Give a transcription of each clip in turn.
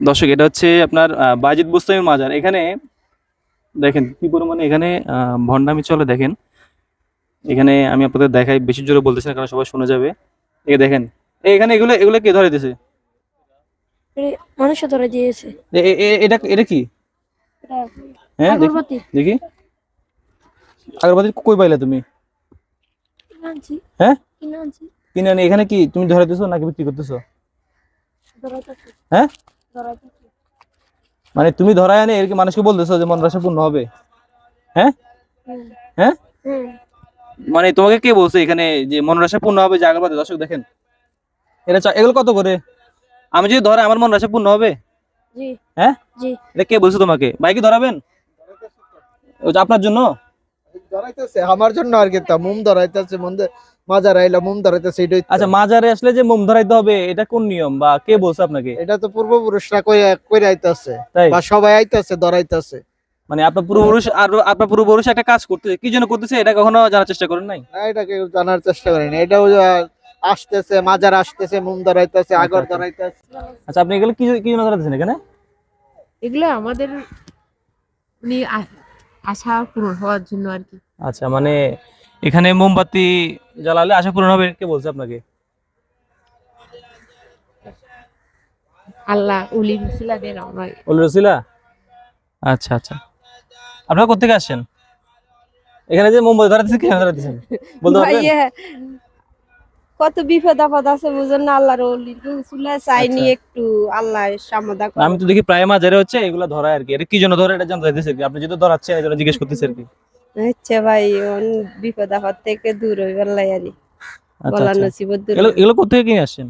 দর্শক এটা হচ্ছে আপনার বাজিদ বুস্তামি মাজার। এখানে দেখেন কি পরিমাণে এখানে ভণ্ডামি চলে দেখেন। এখানে আমি আপনাদের দেখাই বেশি জোরে বলতেছি না কারণ সবাই শুনে যাবে। এই দেখেন এখানে এগুলো এগুলো কে ধরে দিতেছে মানুষ ধরে দিয়েছে। এ- এ- এ- এটা এটা কি? হ্যাঁ দেখি আগরবাতি। দেখি। আগরবাতি কই পাইলে তুমি? হ্যাঁ? কিনে এখানে কি তুমি ধরে দিছো নাকি বিক্রি করতেছো? হ্যাঁ? মানে তুমি ধরায় আনে এর কি মানুষকে বলতেছো যে মন রাশা পূর্ণ হবে। হ্যাঁ? হ্যাঁ? মানে তোমাকে কে বলছে এখানে যে মন রাশা পূর্ণ হবে? যে আগরবাতি দর্শক দেখেন। এটা চা- এগুলো কত করে? আমি যদি ধরে আমার মন রাশা পূর্ণ হবে? জি। হ্যাঁ? জি। এটা কে বলছে তোমাকে? বাইকে ধরাবেন? ওটা আপনার জন্য? ধরাইতেছে আমার জন্য আর কি তা মুম ধরাইতেছে মন্দে মাজার আইলা মুম ধরাইতেছে এটাই আচ্ছা মাজারে আসলে যে মোম ধরাইতে হবে এটা কোন নিয়ম বা কে বলছে আপনাকে? এটা তো পূর্বপুরুষরা কই কই আইতাছে বা সবাই আইতাছে ধরাইতাছে। মানে আপনার পূর্বপুরুষ আর আপনার পূর্বপুরুষ একটা কাজ করতেছে কি জন্য করতেছে এটা কখনো জানার চেষ্টা করেন নাই? না এটা কেউ জানার চেষ্টা করেনি এটাও আহ, আসতেছে মাজার আসতেছে মুম ধরাইতেছে আগর আচ্ছা। ধরাইতেছে। আচ্ছা আপনি এগুলো কি কি জন্য ধরাইতেছেন এখানে? এগুলো আমাদের আ- আশা পূরণ হওয়ার জন্য আর কি। আচ্ছা মানে এখানে মোমবাতি জ্বালালে আশা পূরণ হবে কে বলছে আপনাকে? আল্লাহ উলি আমরা উলি রসিলা? আচ্ছা আচ্ছা। আপনারা কোথেকে আসছেন? এখানে যে মোমবাতি ধরাতেছে কেন ধরাতেছেন? বলতে পারবেন? কত বিপদ আপদ আছে বুঝেন না? আল্লাহর ওলি রসুল্লাহ চাইনি আচ্ছা। একটু আল্লাহ আমি তো দেখি প্রায় মাঝারে হচ্ছে এগুলো ধরা আর কি। এটা কি জন্য ধরে এটা জানতে চাইতেছে কি। আপনি যদি ধরাচ্ছেন এই জন্য জিজ্ঞেস করতেছে আর কি। আচ্ছা ভাই বিপদ আপদ থেকে দূর হইবার লাইয়ারি আচ্ছা বলা আচ্ছা। নসিবত দূর এগুলো এগুলো কোথেকে কিনে আসছেন?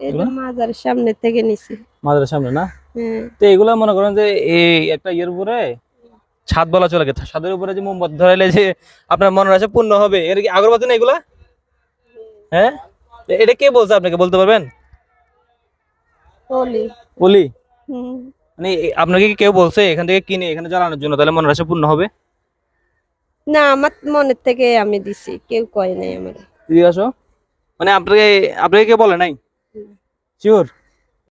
এটা মাজারের সামনে থেকে নিছি। মাঝারের সামনে না? হ্যাঁ। তো এগুলো মনে করেন যে এই একটা ইয়ের উপরে ছাদ বলা চলে গেছে। ছাদের উপরে যে মোমবাতি ধরাইলে যে আপনার মনের আশা পূর্ণ হবে। এর কি আগরবাতি না এগুলা? হ্যাঁ? এটা কে বলছে আপনাকে বলতে পারবেন? ওলি। বলি মানে আপনাকে কি কেউ বলছে এখান থেকে কিনে এখানে জ্বালানোর জন্য তাহলে মনের আশা পূর্ণ হবে? না আমার মনের থেকে আমি দিছি কেউ কয় নাই আমার। দিদি আসো। মানে আপনাকে আপনাকে কে বলে নাই? শিওর